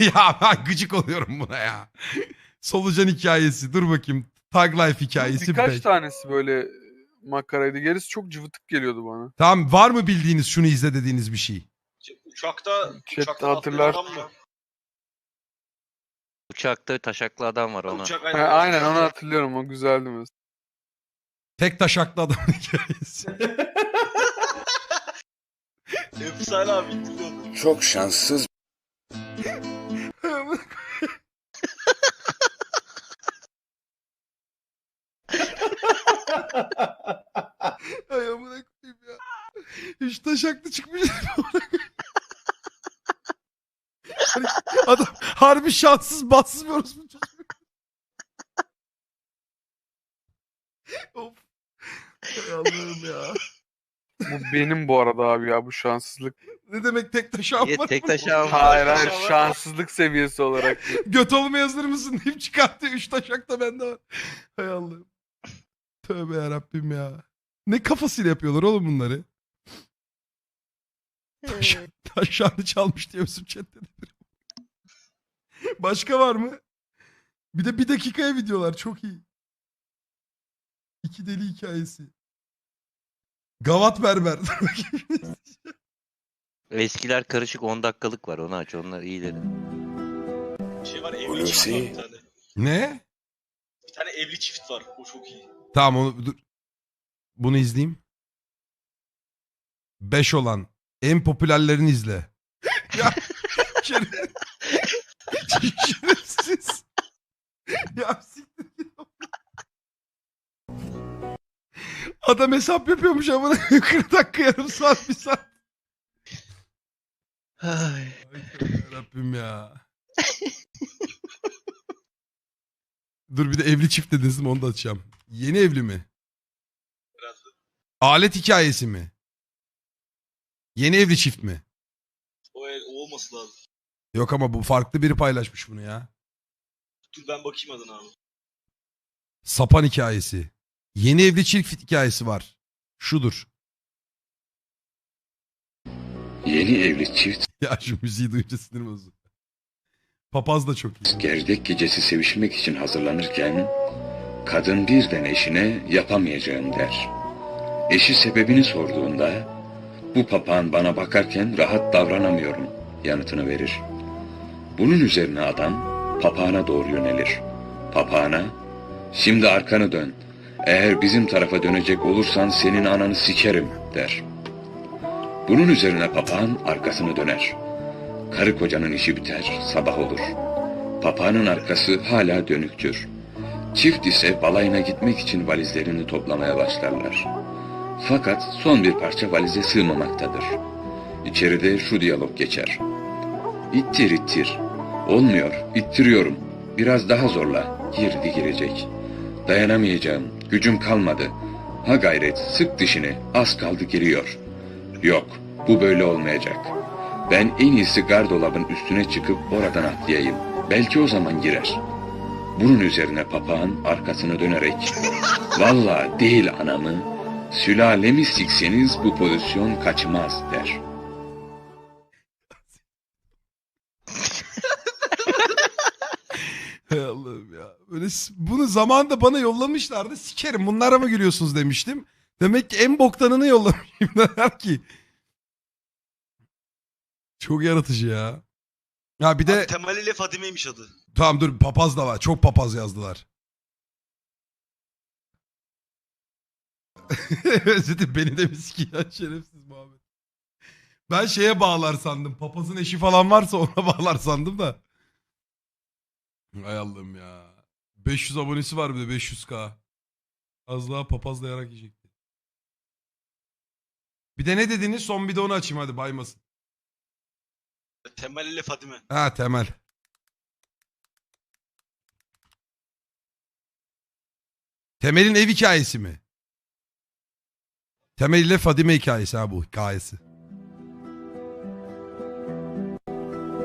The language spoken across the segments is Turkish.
ya ben gıcık oluyorum buna ya. Solucan hikayesi. Dur bakayım. Tag Life hikayesi. Birkaç beş. tanesi böyle makaraydı. Gerisi çok cıvıtık geliyordu bana. Tamam var mı bildiğiniz şunu izle dediğiniz bir şey? Uçakta, uçakta hatırlar. adam? Uçakta taşaklı adam var ona. Uçak Ha, aynen onu hatırlıyorum. O güzeldi mesela. Tek taşaklı adamın hikayesi. Efsane abi. Çok şanssız Ay amına koyayım ya. Üç taşaklı çıkmış. Hani Adam harbi şanssız bassız bir orospu çocuğu. of. Hay Allah'ım ya. Bu benim bu arada abi ya bu şanssızlık. Ne demek tek taşağım Niye var tek mı? taşağım var? Hayır hayır şanssızlık seviyesi olarak. Göt olmaya hazır mısın deyip çıkarttı. Üç taşak da bende var. Hay Allah'ım. Tövbe yarabbim ya. Ne kafasıyla yapıyorlar oğlum bunları? Taş, taşağını çalmış diyor bizim chatte de. Başka var mı? Bir de bir dakikaya videolar çok iyi. İki deli hikayesi. Gavat berber. Eskiler karışık 10 dakikalık var onu aç onlar iyileri. Şey var evli çift var bir tane. ne? Bir tane evli çift var. O çok iyi. Tamam onu dur. Bunu izleyeyim. 5 olan en popülerlerini izle. ya şeref- şerefsiz. ya siktir git. Adam hesap yapıyormuş ama 40 dakika yarım saat bir saat. Ay tövbe Rabbim ya. Dur bir de evli çift dediniz mi onu da açacağım. Yeni evli mi? Biraz. Alet hikayesi mi? Yeni evli çift mi? O, el, o olması lazım. Yok ama bu farklı biri paylaşmış bunu ya. Dur ben bakayım adına abi. Sapan hikayesi. Yeni evli çift hikayesi var. Şudur. yeni evli çift Ya şu müziği duyunca sinirim bozuldu. Papaz da çok iyi. gerdek gecesi sevişmek için hazırlanırken kadın birden eşine yapamayacağım der. Eşi sebebini sorduğunda bu papağan bana bakarken rahat davranamıyorum yanıtını verir. Bunun üzerine adam papağana doğru yönelir. Papağana şimdi arkanı dön. Eğer bizim tarafa dönecek olursan senin ananı sikerim der. Bunun üzerine papağan arkasını döner. Karı kocanın işi biter, sabah olur. Papağanın arkası hala dönüktür. Çift ise balayına gitmek için valizlerini toplamaya başlarlar. Fakat son bir parça valize sığmamaktadır. İçeride şu diyalog geçer. İttir ittir. Olmuyor, ittiriyorum. Biraz daha zorla. Girdi girecek. Dayanamayacağım, gücüm kalmadı. Ha gayret, sık dişini, az kaldı giriyor. Yok, bu böyle olmayacak. Ben en iyisi gardolabın üstüne çıkıp oradan atlayayım. Belki o zaman girer. Bunun üzerine papağan arkasını dönerek Valla değil anamı, sülalemi sikseniz bu pozisyon kaçmaz der. Hay Allah'ım ya. Böyle bunu zamanında bana yollamışlardı. Sikerim bunlara mı gülüyorsunuz demiştim. Demek ki en boktanını yollamışım. Neler ki? Çok yaratıcı ya. Ya bir de Abi, Temel ile Fadime'ymiş adı. Tamam dur papaz da var. Çok papaz yazdılar. Özledim beni de mi sikiyen şerefsiz Muhammed. Ben şeye bağlar sandım. Papazın eşi falan varsa ona bağlar sandım da. Hay Allah'ım ya. 500 abonesi var bir de 500k. Az daha papazla yarak yiyecekti. Bir de ne dediniz? Son bir de onu açayım hadi baymasın. Temel ile Fadime. Ha Temel. Temel'in ev hikayesi mi? Temel ile Fadime hikayesi ha bu hikayesi.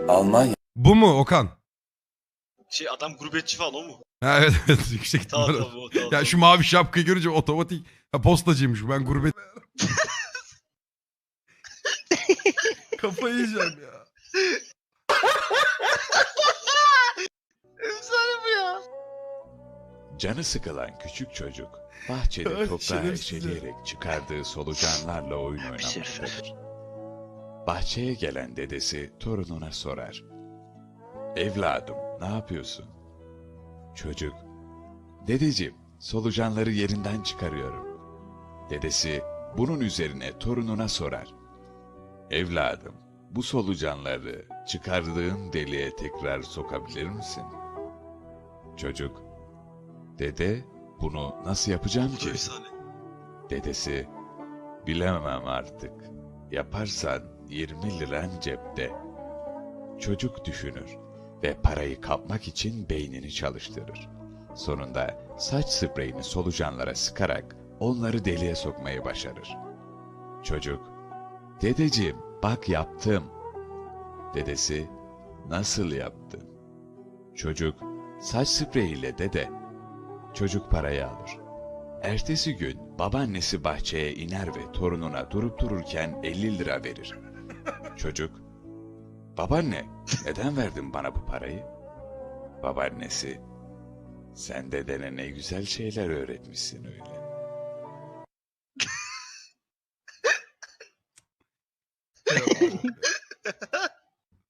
Almanya Bu mu Okan? Şey adam gurbetçi falan o mu? Ha evet evet yüksek Tamam ihtimal. tamam o tamam. Ya tamam. şu mavi şapkayı görünce otomatik ha, postacıymış bu. ben gurbet. Kafayı yiyeceğim ya. Canı sıkılan küçük çocuk bahçede toprağı eşeleyerek çıkardığı solucanlarla oyun oynamaktadır. Bahçeye gelen dedesi torununa sorar. Evladım ne yapıyorsun? Çocuk, dedeciğim solucanları yerinden çıkarıyorum. Dedesi bunun üzerine torununa sorar. Evladım bu solucanları çıkardığın deliğe tekrar sokabilir misin? Çocuk, dede bunu nasıl yapacağım ki? Dedesi, bilemem artık. Yaparsan 20 liran cepte. Çocuk düşünür ve parayı kapmak için beynini çalıştırır. Sonunda saç spreyini solucanlara sıkarak onları deliğe sokmayı başarır. Çocuk, dedeciğim bak yaptım. Dedesi, nasıl yaptın? Çocuk, saç spreyiyle dede. Çocuk parayı alır. Ertesi gün babaannesi bahçeye iner ve torununa durup dururken 50 lira verir. Çocuk, babaanne neden verdin bana bu parayı? Babaannesi, sen dedene ne güzel şeyler öğretmişsin öyle.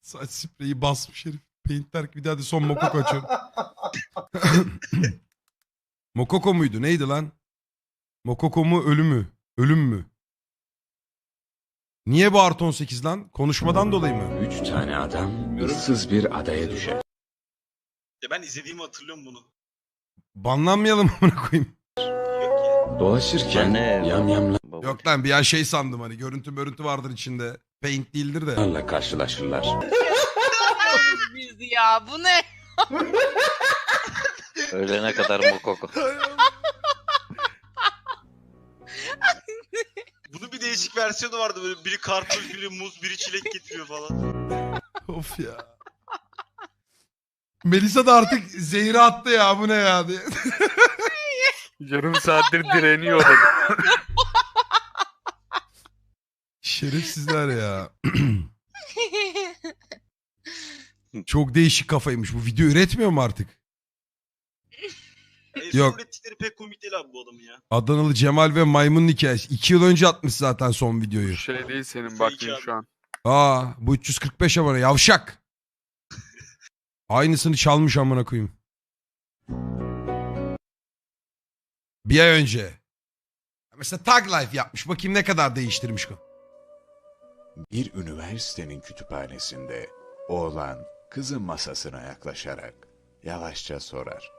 Saç spreyi basmış herif. Paintler bir daha da son Mokoko açıyorum. Mokoko muydu? Neydi lan? Mokoko mu ölü mü? Ölüm mü? Niye bu artı 18 lan? Konuşmadan dolayı mı? Üç tane adam ıssız bir adaya düşer. Ya ben izlediğimi hatırlıyorum bunu. Banlanmayalım amına koyayım. Yok ya. Dolaşırken Ne? yamyamlarla. Yok lan bir an şey sandım hani görüntü görüntü vardır içinde. Paint değildir de. karşılaşırlar. Biz ya bu ne? Ölene kadar mokoko. Bunun bir değişik versiyonu vardı böyle biri karpuz, biri muz, biri çilek getiriyor falan. of ya. Melisa da artık zehri attı ya bu ne ya diye. Yarım saattir direniyor orada. Şerefsizler ya. Çok değişik kafaymış. Bu video üretmiyor mu artık? Yok. ürettikleri pek komik değil abi bu adamın ya. Adanalı Cemal ve Maymun'un hikayesi. İki yıl önce atmış zaten son videoyu. Bu şey değil senin baktığın şu an. Aa bu 345 abone yavşak. Aynısını çalmış amına koyayım. Bir ay önce. Mesela Tag Life yapmış. Bakayım ne kadar değiştirmiş. Bir üniversitenin kütüphanesinde oğlan kızın masasına yaklaşarak yavaşça sorar.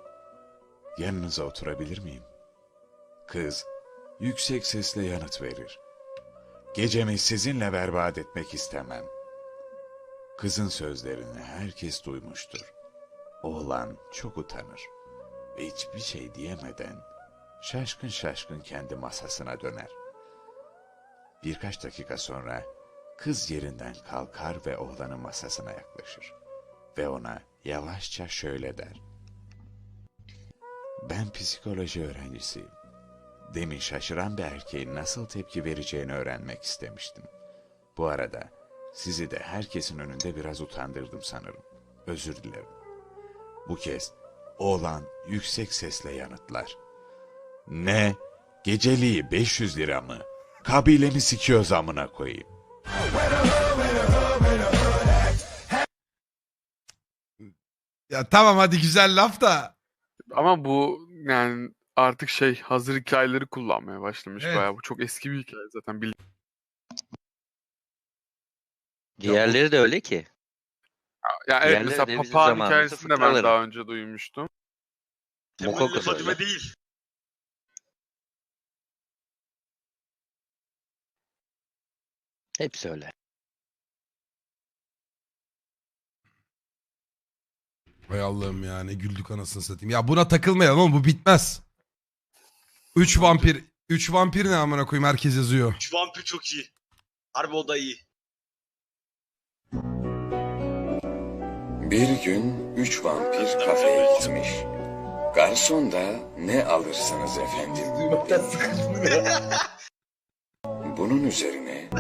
Yanınıza oturabilir miyim? Kız yüksek sesle yanıt verir. Gecemi sizinle berbat etmek istemem. Kızın sözlerini herkes duymuştur. Oğlan çok utanır ve hiçbir şey diyemeden şaşkın şaşkın kendi masasına döner. Birkaç dakika sonra kız yerinden kalkar ve oğlanın masasına yaklaşır. Ve ona yavaşça şöyle der. Ben psikoloji öğrencisiyim. Demin şaşıran bir erkeğin nasıl tepki vereceğini öğrenmek istemiştim. Bu arada sizi de herkesin önünde biraz utandırdım sanırım. Özür dilerim. Bu kez oğlan yüksek sesle yanıtlar. Ne? Geceliği 500 lira mı? Kabilemi sikiyoruz amına koyayım. Ya tamam hadi güzel laf da. Ama bu yani artık şey hazır hikayeleri kullanmaya başlamış Evet. bayağı. Bu çok eski bir hikaye zaten. Bil- Diğerleri de öyle ki. ya evet Diğerleri mesela de bizim papağan zamanımızda hikayesini de ben fıkraları. daha önce duymuştum. Temelli Mokoko da öyle. değil. Hepsi öyle. Hay Allah'ım ya ne güldük anasını satayım. Ya buna takılmayalım oğlum bu bitmez. Üç vampir. Üç vampir ne amına koyayım herkes yazıyor. Şu vampir çok iyi. Harbi o da iyi. Bir gün üç vampir kafeye gitmiş. Garson da ne alırsanız efendim. Bunun üzerine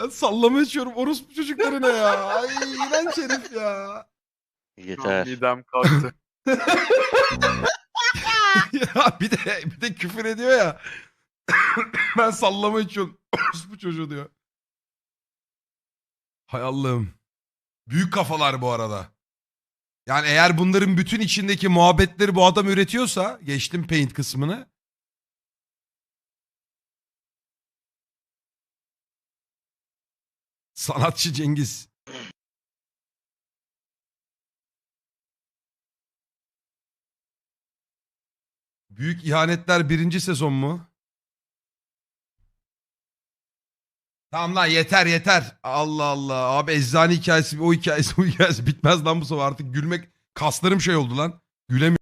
Ben sallama içiyorum orospu çocukları ne ya. Ay iğrenç herif ya. Yeter. midem kalktı. ya bir de bir de küfür ediyor ya. ben sallama içiyorum. bu çocuğu diyor. Hay Allah'ım. Büyük kafalar bu arada. Yani eğer bunların bütün içindeki muhabbetleri bu adam üretiyorsa geçtim paint kısmını. Sanatçı Cengiz. Büyük ihanetler birinci sezon mu? Tamam lan yeter yeter. Allah Allah. Abi eczane hikayesi o hikayesi bu hikayesi bitmez lan bu sefer artık gülmek kaslarım şey oldu lan. Gülemiyorum.